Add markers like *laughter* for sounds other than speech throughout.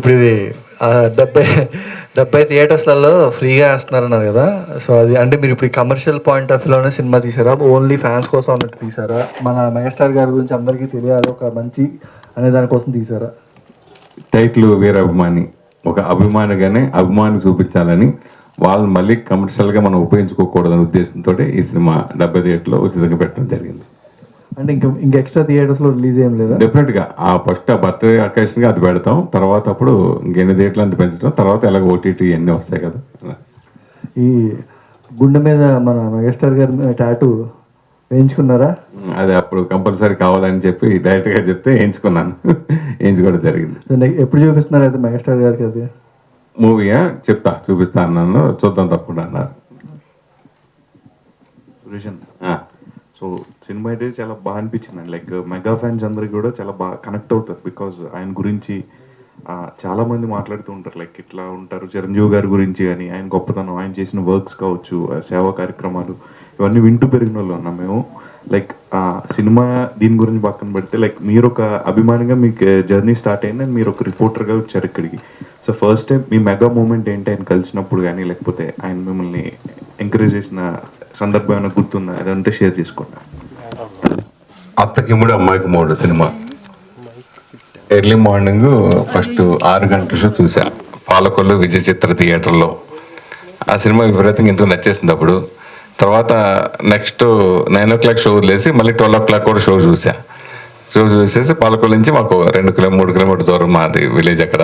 ఇప్పుడు ఇది డెబ్బై డెబ్బై థియేటర్స్లలో ఫ్రీగా వేస్తున్నారన్నారు కదా. సో అది అంటే మీరు ఇప్పుడు కమర్షియల్ పాయింట్ ఆఫ్ వ్యూలోనే సినిమా తీసారా? ఓన్లీ ఫ్యాన్స్ కోసం అన్నట్టు తీసారా? మన మెగాస్టార్ గారి గురించి అందరికీ తెలియాలి ఒక మంచి అనే దానికోసం తీసారా? టైటిల్ వేరే అభిమాని ఒక అభిమానిగానే అభిమాని చూపించాలని వాళ్ళు మళ్ళీ కమర్షియల్గా మనం ఉపయోగించుకోకూడదనే ఉద్దేశంతో ఈ సినిమా డెబ్బై థియేటర్లో ఉచితంగా పెట్టడం జరిగింది. అంటే ఇంకా ఇంకా ఎక్స్ట్రా థియేటర్స్లో రిలీజ్ ఏం లేదా? డెఫినెట్గా ఆ ఫస్ట్ ఆ బర్త్డే అకేషన్గా అది పెడతాం. తర్వాత అప్పుడు ఇంకెన్ని థియేటర్లు అంత పెంచడం తర్వాత ఎలాగ ఓటీటీ అన్నీ వస్తాయి కదా. ఈ గుండె మీద మన మెగాస్టార్ గారి టాటూ వేయించుకున్నారా? అది అప్పుడు కంపల్సరీ కావాలని చెప్పి డైరెక్ట్గా చెప్తే వేయించుకున్నాను. *laughs* వేయించుకోవడం జరిగింది. ఎప్పుడు చూపిస్తున్నారు అయితే మెగాస్టార్ గారికి అది? మూవీయా చెప్తా. చూపిస్తా అన్నాను. చూద్దాం తప్పకుండా అన్నారు. సో సినిమా అయితే చాలా బాగా అనిపించింది అండి లైక్ మెగా ఫ్యాన్స్ అందరికి కూడా చాలా బాగా కనెక్ట్ అవుతారు. బికాజ్ ఆయన గురించి చాలా మంది మాట్లాడుతూ ఉంటారు. లైక్ ఇట్లా ఉంటారు. చిరంజీవి గారి గురించి కానీ ఆయన గొప్పతనం ఆయన చేసిన వర్క్స్ కావచ్చు సేవా కార్యక్రమాలు ఇవన్నీ వింటూ పెరిగిన వాళ్ళు ఉన్నాం మేము. లైక్ సినిమా దీని గురించి పక్కన పెడితే లైక్ మీరు ఒక అభిమానిగా మీకు జర్నీ స్టార్ట్ అయింది మీరు ఒక రిపోర్టర్గా వచ్చారు ఇక్కడికి. సో ఫస్ట్ టైం మీ మెగా మూమెంట్ ఏంటి ఆయన కలిసినప్పుడు కానీ లేకపోతే ఆయన మిమ్మల్ని ఎంకరేజ్ చేసిన సందర్భం ఏమైనా గుర్తుందా? అదంటే షేర్ చేసుకోండి. అత్తకి మూడు అమ్మాయికి మూడు సినిమా. ఎర్లీ మార్నింగ్ ఫస్ట్ ఆరు గంటల షో చూసా. పాలకొల్లు విజయ చిత్ర థియేటర్లో. ఆ సినిమా విపరీతంగా ఎంతో నచ్చేసింది అప్పుడు. తర్వాత next nine o'clock show వదిలేసి మళ్ళీ ట్వెల్వ్ ఓ క్లాక్ కూడా షో చూసా. షో చూసేసి పాలకొల్లు నుంచి మాకు రెండు కిలో మూడు కిలోమీటర్ దూరం మాది విలేజ్ అక్కడ.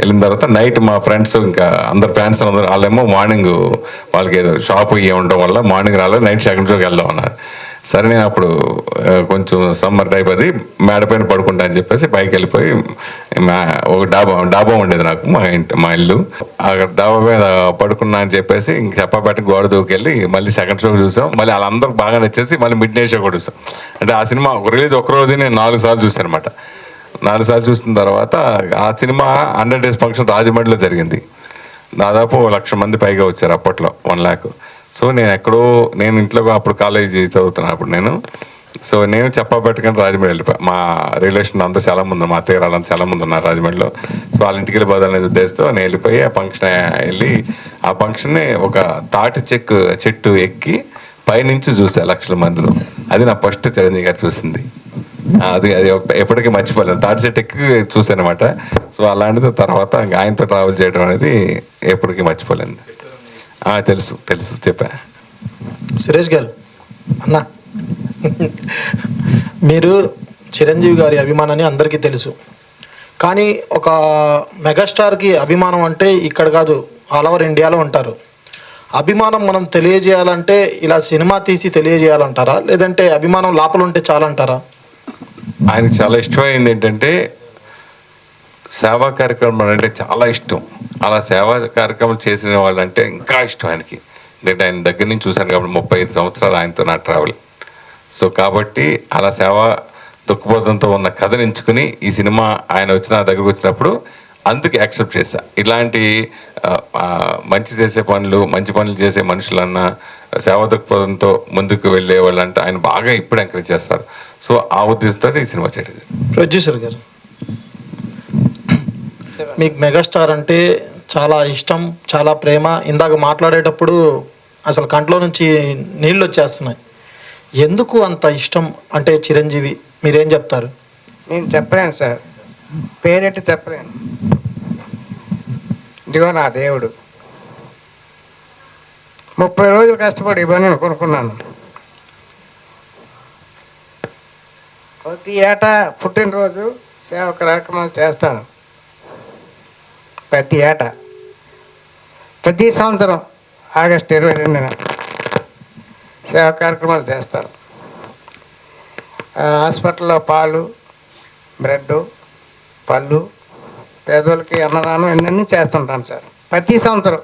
వెళ్ళిన తర్వాత నైట్ మా ఫ్రెండ్స్ ఇంకా అందరు ఫ్యాన్స్ అందరు వాళ్ళేమో మార్నింగ్ వాళ్ళకి ఏదో షాప్ ఇవి ఉండడం వల్ల మార్నింగ్ రాలేదు నైట్ సెకండ్ షోకి వెళ్దాం అన్నారు. సరే నేను అప్పుడు కొంచెం సమ్మర్ టైప్ అది మేడపైన పడుకుంటా అని చెప్పేసి పైకి వెళ్ళిపోయి మా- ఒక డాబా డాబా ఉండేది నాకు మా ఇంటి మా ఇల్లు. అక్కడ డాబా మీద పడుకున్నా అని చెప్పేసి ఇంక చెప్పబెట్టి గోడ దూకెళ్ళి మళ్ళీ సెకండ్ షో చూసాం. మళ్ళీ వాళ్ళందరూ బాగా నచ్చేసి మళ్ళీ మిడ్ నైట్ షో కూడా చూసాం. అంటే ఆ సినిమా రిలీజ్ ఒక రోజు నేను నాలుగు సార్లు చూసాను అనమాట నాలుగు సార్లు చూసిన తర్వాత ఆ సినిమా హండ్రెడ్ డేస్ ఫంక్షన్ రాజమండ్రిలో జరిగింది. దాదాపు లక్ష మంది పైగా వచ్చారు అప్పట్లో వన్ ల్యాక్. సో నేను ఎక్కడో నేను ఇంట్లో అప్పుడు కాలేజీ చదువుతున్నాను అప్పుడు నేను. సో నేను చెప్పబెట్టుకుని రాజమండ్రి వెళ్ళిపోయా మా రిలేషన్ అంతా చాలా ముందు మా అత్తయ్య వాళ్ళంతా చాలా ముందు ఉన్నారు రాజమండ్రిలో. సో వాళ్ళ ఇంటికి వెళ్ళిపోదాలనే ఉద్దేశంతో నేను వెళ్ళిపోయి ఆ ఫంక్షన్ వెళ్ళి ఆ ఫంక్షన్ని ఒక తాటి చెక్కు చెట్టు ఎక్కి పైనుంచి చూసా లక్షల మందిలో. అది నా ఫస్ట్ చిరంజీవి గారు చూసింది. అది అది ఎప్పటికీ మర్చిపోలేను. థర్డ్ సెట్ ఎక్కి చూసాను అనమాట సో అలాంటిది తర్వాత ఆయనతో ట్రావెల్ చేయడం అనేది ఎప్పటికీ మర్చిపోలేను. తెలుసు తెలుసు చెప్పా. సురేష్ గారు అన్న. మీరు చిరంజీవి గారి అభిమానాన్ని అందరికీ తెలుసు. కానీ ఒక మెగాస్టార్కి అభిమానం అంటే ఇక్కడ కాదు ఆల్ ఓవర్ ఇండియాలో ఉంటారు. అభిమానం మనం తెలియజేయాలంటే ఇలా సినిమా తీసి తెలియజేయాలంటారా? లేదంటే అభిమానం లోపల ఉంటే చాలంటారా? ఆయనకు చాలా ఇష్టమైంది ఏంటంటే సేవా కార్యక్రమం అంటే చాలా ఇష్టం. అలా సేవా కార్యక్రమం చేసిన వాళ్ళు అంటే ఇంకా ఇష్టం ఆయనకి. ఎందుకంటే ఆయన దగ్గర నుంచి చూశాను కాబట్టి ముప్పై ఐదు సంవత్సరాలు ఆయనతో నా ట్రావెల్ సో కాబట్టి అలా సేవా దుఃఖబోధంతో ఉన్న కథను ఎంచుకుని ఈ సినిమా ఆయన వచ్చిన దగ్గరకు వచ్చినప్పుడు అందుకు యాక్సెప్ట్ చేశా. ఇలాంటి మంచి చేసే పనులు మంచి పనులు చేసే మనుషులన్నా సేవా దృక్పథంతో ముందుకు వెళ్ళే వాళ్ళంటే ఆయన బాగా ఇప్పుడు ఎంకరేజ్ చేస్తారు. సో ఆ ఉద్దేశంతో ఈ సినిమా చేయడం ప్రొడ్యూసర్ గారు మీకు మెగాస్టార్ అంటే చాలా ఇష్టం చాలా ప్రేమ. ఇందాక మాట్లాడేటప్పుడు అసలు కంట్లో నుంచి నీళ్ళు వచ్చేస్తున్నాయి. ఎందుకు అంత ఇష్టం? అంటే చిరంజీవి మీరేం చెప్తారు? నేను చెప్పలేను సార్. పేరెట్టి చెప్పలేను. ఇదిగో నా దేవుడు. ముప్పై రోజులు కష్టపడి ఇవన్నీ కొనుక్కున్నాను. ప్రతి ఏటా పుట్టినరోజు సేవ కార్యక్రమాలు చేస్తాను. ప్రతి ఏటా. ప్రతి సంవత్సరం ఆగస్టు ఇరవై రెండున సేవ కార్యక్రమాలు చేస్తాను హాస్పిటల్లో పాలు బ్రెడ్ పళ్ళు పేదోళ్ళకి అన్నదానం ఇవన్నీ చేస్తుంటాను సార్ ప్రతి సంవత్సరం.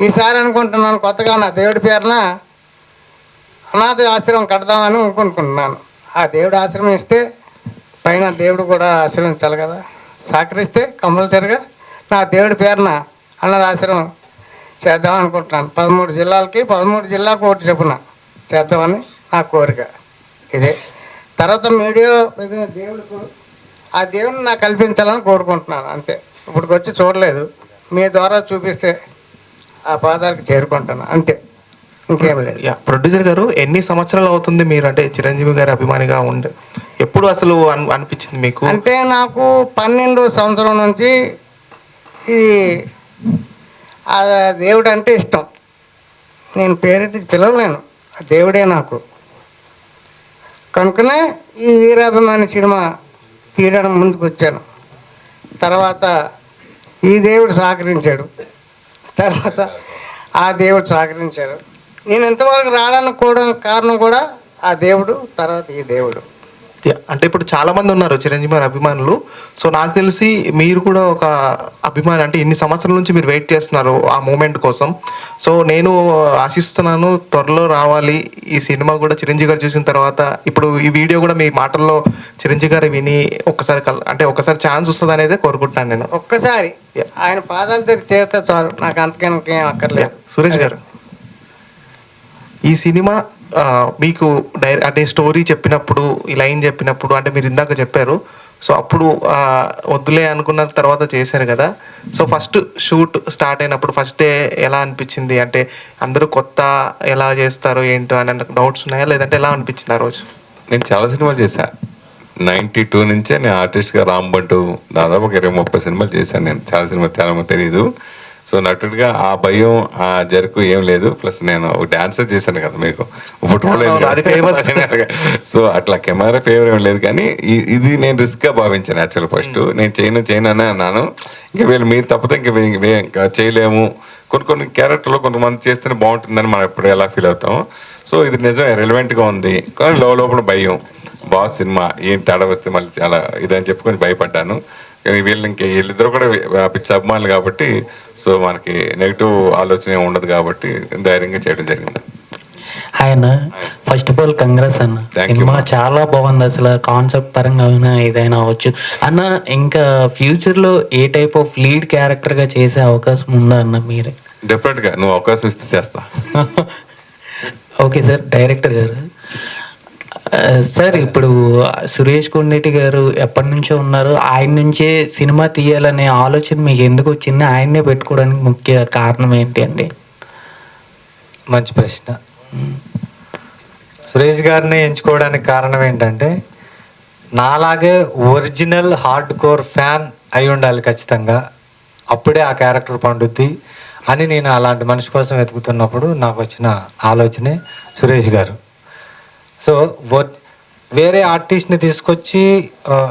ఈసారి అనుకుంటున్నాను కొత్తగా నా దేవుడి పేరున అనాథ ఆశ్రమం కడదామని అనుకుంటున్నాను. ఆ దేవుడు ఆశ్రమం ఇస్తే పైన దేవుడు కూడా ఆశ్రమించాలి కదా. సహకరిస్తే కంపల్సరిగా నా దేవుడి పేరున అనాథ ఆశ్రమం చేద్దాం అనుకుంటున్నాను. పదమూడు జిల్లాలకి పదమూడు జిల్లాకు ఒకటి చెప్పున చేద్దామని నా కోరిక. ఇదే. తర్వాత మీడియా దేవుడికి ఆ దేవుని నాకు కల్పించాలని కోరుకుంటున్నాను అంతే. ఇప్పుడు వచ్చి చూడలేదు. మీ ద్వారా చూపిస్తే ఆ పాదాలకు చేరుకుంటాను అంతే. ఇంకేం లేదు. యా ప్రొడ్యూసర్ గారు ఎన్ని సంవత్సరాలు అవుతుంది మీరు? అంటే చిరంజీవి గారి అభిమానిగా ఉండే ఎప్పుడు అసలు అన్- అనిపించింది మీకు? అంటే నాకు పన్నెండు సంవత్సరం నుంచి ఈ దేవుడు అంటే ఇష్టం. నేను పేరెత్తి పిలవలేను. ఆ దేవుడే నాకు. కనుకనే ఈ వీరాభిమాని సినిమా తీయడానికి ముందుకు వచ్చాను తర్వాత ఈ దేవుడు సహకరించాడు. తర్వాత ఆ దేవుడు సహకరించాడు. నేను ఇంతవరకు రావడానికి కారణం కూడా ఆ దేవుడు తర్వాత ఈ దేవుడు. అంటే ఇప్పుడు చాలా మంది ఉన్నారు చిరంజీవి గారి అభిమానులు. సో నాకు తెలిసి మీరు కూడా ఒక అభిమాని అంటే ఇన్ని సంవత్సరాల నుంచి మీరు వెయిట్ చేస్తున్నారు ఆ మూమెంట్ కోసం? సో నేను ఆశిస్తున్నాను త్వరలో రావాలి. ఈ సినిమా కూడా చిరంజీవి గారు చూసిన తర్వాత ఇప్పుడు ఈ వీడియో కూడా మీ మాటల్లో చిరంజీవి గారు విని ఒక్కసారి కల్ అంటే ఒక్కసారి ఛాన్స్ వస్తుంది అనేది కోరుకుంటున్నాను నేను. ఒక్కసారి. ఆయన పాదాల చేస్తే చాలు. నాకు యా, అక్కర్లేదు. సురేష్ గారు. ఈ సినిమా మీకు డై అంటే స్టోరీ చెప్పినప్పుడు ఈ లైన్ చెప్పినప్పుడు అంటే మీరు ఇందాక చెప్పారు. సో అప్పుడు వద్దులే అనుకున్న తర్వాత చేశారు కదా. సో ఫస్ట్ షూట్ స్టార్ట్ అయినప్పుడు ఫస్ట్ డే ఎలా అనిపించింది? అంటే అందరూ కొత్త ఎలా చేస్తారో ఏంటో అని డౌట్స్ ఉన్నాయా? లేదంటే ఎలా అనిపించింది ఆ రోజు? నేను చాలా సినిమాలు చేశా. నైంటీ టూ నుంచే నేను ఆర్టిస్ట్గా రాంబంటూ దాదాపు ఒక ఇరవై ముప్పై సినిమాలు చేశాను నేను. చాలా సినిమా చాలా తెలియదు. సో నటుడిగా ఆ భయం ఆ జరుకు ఏం లేదు. ప్లస్ నేను డాన్సర్ చేశాను కదా మీకు. ఇప్పుడు. సో *laughs* అట్లా కెమెరా ఫేవర్ ఏం లేదు. కానీ ఇది నేను రిస్క్గా భావించాను యాక్చువల్ ఫస్ట్ నేను చేయను చేయను అని అన్నాను. ఇంకా వీళ్ళు మీరు తప్పితే ఇంకా ఇంకా చేయలేము. కొన్ని కొన్ని క్యారెక్టర్లో కొంతమంది చేస్తేనే బాగుంటుందని మనం ఎప్పుడు ఎలా ఫీల్ అవుతాం సో ఇది నిజం రెలవెంట్గా ఉంది. కానీ లోపల భయం. బాస్ సినిమా ఏం తేడా వస్తే మళ్ళీ చాలా ఇదని చెప్పి కొంచెం భయపడ్డాను. వీళ్ళు ఇంకే వీళ్ళిద్దరు కూడా పిచ్చి అభిమానులు కాబట్టి సో మనకి నెగిటివ్ ఆలోచన ఉండదు కాబట్టి ధైర్యంగా చేయడం జరిగింది. ఆయన ఫస్ట్ ఆఫ్ ఆల్ కంగ్రెస్ అన్న. సినిమా. చాలా బాగుంది అసలు. కాన్సెప్ట్ పరంగా అయినా ఏదైనా అవ్వచ్చు. అన్న ఇంకా ఫ్యూచర్లో ఏ టైప్ ఆఫ్ లీడ్ క్యారెక్టర్గా చేసే అవకాశం ఉందా అన్న మీరే? డెఫినెట్గా నువ్వు అవకాశం ఇస్తే చేస్తా. ఓకే సార్ డైరెక్టర్ గారు. సార్ ఇప్పుడు సురేష్ కొండేటి గారు ఎప్పటి నుంచో ఉన్నారు. ఆయన నుంచే సినిమా తీయాలనే ఆలోచన మీకు ఎందుకు వచ్చింది? ఆయన్నే పెట్టుకోవడానికి ముఖ్య కారణం ఏంటి అండి? మంచి ప్రశ్న. సురేష్ గారిని ఎంచుకోవడానికి కారణం ఏంటంటే నాలాగే ఒరిజినల్ హార్డ్ కోర్ ఫ్యాన్ అయి ఉండాలి ఖచ్చితంగా. అప్పుడే ఆ క్యారెక్టర్ పండుద్ది అని నేను అలాంటి మనిషి కోసం వెతుకుతున్నప్పుడు నాకు వచ్చిన ఆలోచనే సురేష్ గారు. సో వేరే ఆర్టిస్ట్ని తీసుకొచ్చి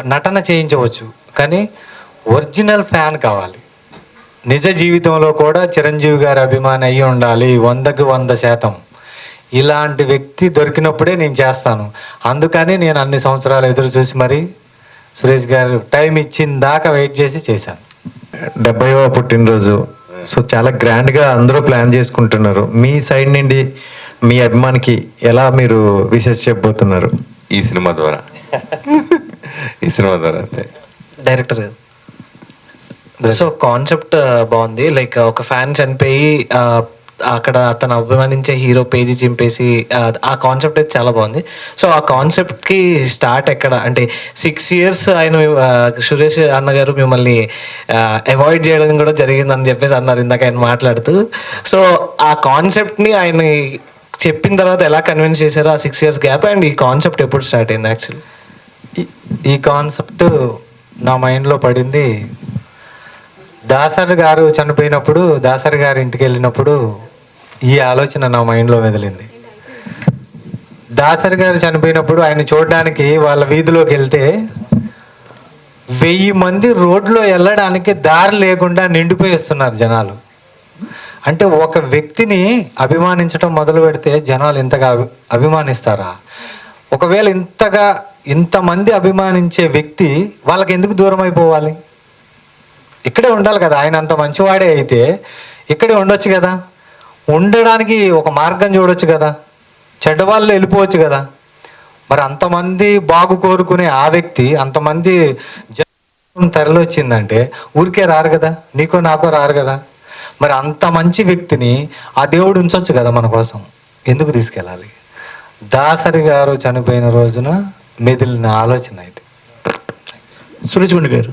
నటన చేయించవచ్చు. కానీ ఒరిజినల్ ఫ్యాన్ కావాలి. నిజ జీవితంలో కూడా చిరంజీవి గారి అభిమాని అయ్యి ఉండాలి వందకి వంద శాతం. ఇలాంటి వ్యక్తి దొరికినప్పుడే నేను చేస్తాను. అందుకని నేను అన్ని సంవత్సరాలు ఎదురు చూసి మరి సురేష్ గారు టైం ఇచ్చిన దాకా వెయిట్ చేసి చేశాను. డెబ్బైవ పుట్టినరోజు. సో చాలా గ్రాండ్గా అందరూ ప్లాన్ చేసుకుంటున్నారు. మీ సైడ్ నుండి మీ అభిమానికి ఎలా మీరు విశేష చెప్పబోతున్నారు? ఈ సినిమా ద్వారా. ఈ సినిమా ద్వారా అంతే. డైరెక్టర్ సో కాన్సెప్ట్ బాగుంది. లైక్ ఒక ఫ్యాన్ చనిపోయి అక్కడ అతను అభిమానించే హీరో పేజీ చింపేసి ఆ, కాన్సెప్ట్ అయితే చాలా బాగుంది. సో ఆ కాన్సెప్ట్కి స్టార్ట్ ఎక్కడ? అంటే సిక్స్ ఇయర్స్ ఆయన సురేష్ అన్నగారు మిమ్మల్ని అవాయిడ్ చేయడం కూడా జరిగిందని చెప్పేసి అన్నారు ఇందాక ఆయన మాట్లాడుతూ. సో ఆ కాన్సెప్ట్ని ఆయన చెప్పిన తర్వాత ఎలా కన్విన్స్ చేశారో ఆ సిక్స్ ఇయర్స్ గ్యాప్ అండ్ ఈ కాన్సెప్ట్ ఎప్పుడు స్టార్ట్ అయింది యాక్చువల్లీ ఈ- కాన్సెప్ట్ నా మైండ్లో పడింది. దాసరి గారు చనిపోయినప్పుడు దాసరి గారి ఇంటికి వెళ్ళినప్పుడు ఈ ఆలోచన నా మైండ్లో మెదిలింది. దాసరి గారు చనిపోయినప్పుడు ఆయన చూడడానికి వాళ్ళ వీధిలోకి వెళ్తే వెయ్యి మంది రోడ్లో వెళ్ళడానికి దారి లేకుండా నిండిపోయి వస్తున్నారు జనాలు. అంటే ఒక వ్యక్తిని అభిమానించడం మొదలు పెడితే జనాలు ఇంతగా అభి అభిమానిస్తారా? ఒకవేళ ఇంతగా ఇంతమంది అభిమానించే వ్యక్తి వాళ్ళకి ఎందుకు దూరం అయిపోవాలి? ఇక్కడే ఉండాలి కదా ఆయన అంత మంచివాడే అయితే ఇక్కడే ఉండొచ్చు కదా. ఉండడానికి ఒక మార్గం చూడొచ్చు కదా. చెడ్డవాళ్ళు వెళ్ళిపోవచ్చు కదా. మరి అంతమంది బాగు కోరుకునే ఆ వ్యక్తి అంతమంది జనం తరలొచ్చిందంటే ఊరికే రారు కదా. నీకో నాకో రారు కదా. మరి అంత మంచి వ్యక్తిని ఆ దేవుడు ఉంచవచ్చు కదా మన కోసం. ఎందుకు తీసుకెళ్ళాలి? దాసరి గారు చనిపోయిన రోజున మెదిలిన ఆలోచన అయితే సురేష్ గుండె గారు.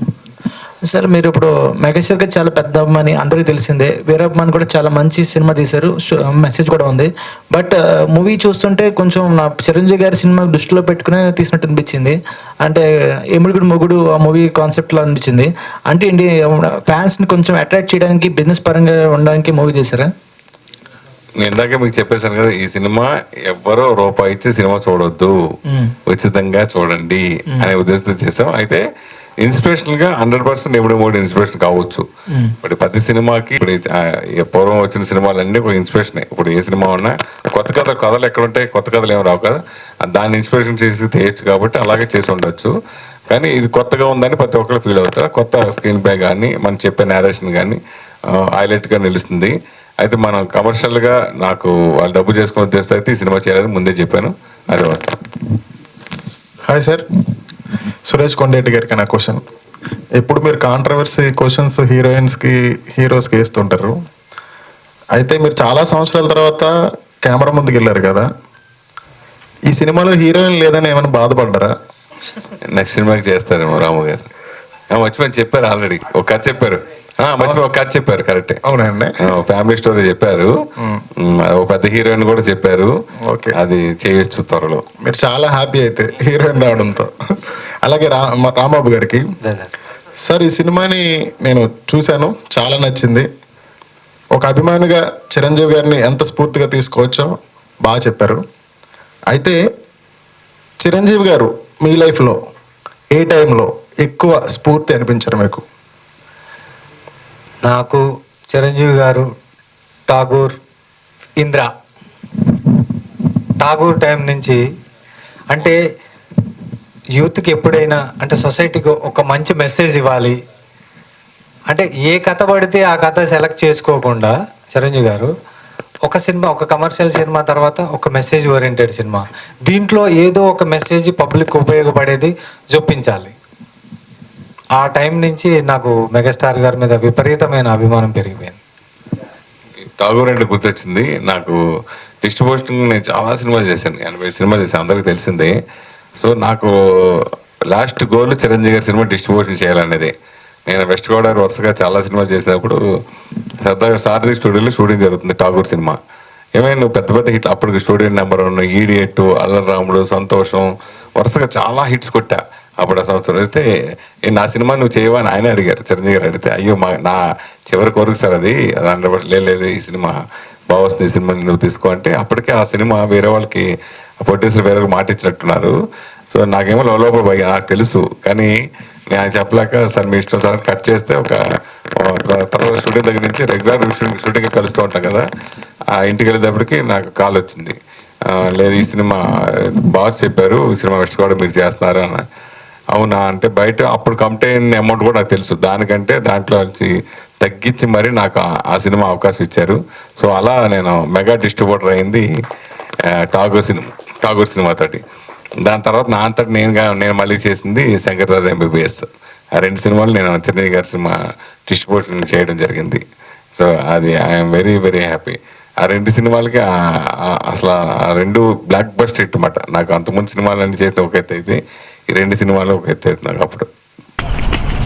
సార్ మీరు ఇప్పుడు మెగాస్టార్ గారు చాలా పెద్ద అభిమాని అందరికీ తెలిసిందే. వేరే అభిమాని కూడా చాలా మంచి సినిమా తీశారు. మెసేజ్ కూడా ఉంది. బట్ మూవీ చూస్తుంటే కొంచెం నా చిరంజీవి గారి సినిమా దృష్టిలో పెట్టుకునే తీసినట్టు అనిపించింది. అంటే ఎముడుగుడు మొగుడు ఆ మూవీ కాన్సెప్ట్లో అనిపించింది. అంటే ఏంటి ఫ్యాన్స్ని కొంచెం అట్రాక్ట్ చేయడానికి బిజినెస్ పరంగా ఉండడానికి మూవీ చేశారా? నేను ఇందాకే మీకు చెప్పేశాను కదా ఈ సినిమా ఎవ్వరో రూపాయి ఇచ్చి సినిమా చూడొద్దు. ఉచితంగా చూడండి అనే ఉద్దేశంతో చేసాం. అయితే ఇన్స్పిరేషన్గా హండ్రెడ్ పర్సెంట్ ఎప్పుడు మూడు ఇన్స్పిరేషన్ కావచ్చు. ఇప్పుడు ప్రతి సినిమాకి ఇప్పుడు పూర్వం వచ్చిన సినిమాలన్నీ ఒక ఇన్స్పిరేషన్ ఇప్పుడు ఏ సినిమా ఉన్నా కొత్త కథ కథలు ఎక్కడ ఉంటాయి కొత్త కథలు ఏమి రావు కదా. దాన్ని ఇన్స్పిరేషన్ చేసి చేయొచ్చు కాబట్టి అలాగే చేసి ఉండొచ్చు. కానీ ఇది కొత్తగా ఉందని ప్రతి ఒక్కరు ఫీల్ అవుతారు. కొత్త స్క్రీన్ ప్లే కానీ మనం చెప్పే నేరేషన్ కానీ హైలైట్గా నిలుస్తుంది. అయితే మనం కమర్షియల్గా నాకు వాళ్ళు డబ్బు చేసుకుని ఉద్దేశం అయితే ఈ సినిమా చేయాలని ముందే చెప్పాను. అదే వస్తాను హాయ్ సార్ సురేష్ కొండేటి గారికి నా క్వశ్చన్ ఇప్పుడు మీరు కాంట్రవర్సీ క్వశ్చన్స్ హీరోయిన్స్కి హీరోస్కి వేస్తుంటారు? అయితే మీరు చాలా సంవత్సరాల తర్వాత కెమెరా ముందుకు వెళ్ళారు కదా? ఈ సినిమాలో హీరోయిన్ లేదని ఏమైనా బాధపడ్డారా? నెక్స్ట్ సినిమాకి చేస్తారేమో రాము గారు. మర్చిపోయి చెప్పారు ఆల్రెడీ ఒక చెప్పారు. మర్చిపోయి ఒక కథ చెప్పారు కరెక్టే అవునండి. ఫ్యామిలీ స్టోరీ చెప్పారు. ఒక పెద్ద హీరోయిన్ కూడా చెప్పారు. ఓకే. అది చేయొచ్చు త్వరలో. మీరు చాలా హ్యాపీ అయితే హీరోయిన్ రావడంతో. అలాగే రాంబాబు గారికి. సార్ ఈ సినిమాని నేను చూశాను. చాలా నచ్చింది. ఒక అభిమానిగా చిరంజీవి గారిని ఎంత స్ఫూర్తిగా తీసుకోవచ్చో బాగా చెప్పారు. అయితే చిరంజీవి గారు మీ లైఫ్లో ఏ టైంలో ఎక్కువ స్ఫూర్తి అనిపించారు మీకు? నాకు చిరంజీవి గారు ఠాగూర్ ఇంద్ర. ఠాగూర్ టైం నుంచి అంటే యూత్కి ఎప్పుడైనా అంటే సొసైటీకి ఒక మంచి మెసేజ్ ఇవ్వాలి. అంటే ఏ కథ పడితే ఆ కథ సెలెక్ట్ చేసుకోకుండా చిరంజీవి గారు ఒక సినిమా ఒక కమర్షియల్ సినిమా తర్వాత ఒక మెసేజ్ ఓరియంటెడ్ సినిమా. దీంట్లో ఏదో ఒక మెసేజ్ పబ్లిక్ ఉపయోగపడేది జొప్పించాలి. ఆ టైం నుంచి నాకు మెగాస్టార్ గారి మీద విపరీతమైన అభిమానం పెరిగిపోయింది. ఠాగూర్ అంటే గుర్తొచ్చింది. నాకు డిస్ట్రిబ్యూషన్ నేను చాలా సినిమాలు చేశాను. ఎనభై సినిమాలు చేశాను. అందరికీ తెలిసిందే. సో నాకు లాస్ట్ గోల్ చిరంజీవి గారి సినిమా డిస్ట్రిబ్యూషన్ చేయాలనేది. నేను వెస్ట్ గోదావరి వరుసగా చాలా సినిమాలు చేసినప్పుడు సరదాగా సారథి స్టూడియోలో షూటింగ్ జరుగుతుంది ఠాగూర్ సినిమా. ఏమైనా నువ్వు పెద్ద పెద్ద హిట్ అప్పటికి studio number one idiot Allari Ramudu Santosham వరుసగా చాలా హిట్స్ కొట్టా. అప్పుడు ఆ సంవత్సరం అయితే నా సినిమా నువ్వు చేయవా? అని ఆయన అడిగారు. చిరంజీవి గారు అడిగితే అయ్యో మా నా చివరి కోరిక సార్ అది. దాంట్లో లేదు లేదు ఈ సినిమా బాగుంది ఈ సినిమా నువ్వు తీసుకో. అంటే అప్పటికే ఆ సినిమా వేరే వాళ్ళకి ప్రొడ్యూసర్ వేరే మాట ఇచ్చినట్టున్నారు సో నాకేమో లోపల భయం నాకు తెలుసు. కానీ నేను చెప్పలేక సార్ మీ ఇష్టం సార్ కట్ చేస్తే ఒక తర్వాత షూటింగ్ దగ్గర నుంచి రెగ్యులర్ షూటింగ్ షూటింగ్ కలుస్తూ ఉంటాం కదా. ఆ ఇంటికి వెళ్ళేటప్పటికి నాకు కాల్ వచ్చింది. లేదు ఈ సినిమా బాగా చెప్పారు ఈ సినిమా వెస్ట్ కూడా మీరు చేస్తున్నారు అని అవునా అంటే బయట అప్పుడు కంప్లైన్ అమౌంట్ కూడా నాకు తెలుసు. దానికంటే దాంట్లో తగ్గించి మరి నాకు ఆ- సినిమా అవకాశం ఇచ్చారు. సో అలా నేను మెగా డిస్ట్రిబ్యూటర్ అయింది ఆ, సినిమా ఠాగూర్ సినిమా తోటి. దాని తర్వాత నా అంతటి నేనుగా నేను మళ్ళీ చేసింది శంకర్దాద్ ఎంబీబీఎస్ ఆ రెండు సినిమాలు నేను చిరంజీవి గారి సినిమా డిస్ట్రిబ్యూషన్ చేయడం జరిగింది. సో అది ఐఎమ్ వెరీ వెరీ హ్యాపీ. ఆ రెండు సినిమాలకి అసలు ఆ రెండు బ్లాక్ బస్ట్ హిట్ అన్నమాట. నాకు అంతకుముందు సినిమాలన్నీ చేస్తే ఒక అయితే ఈ రెండు సినిమాలు ఒక ఎత్తు నాకు అప్పుడు.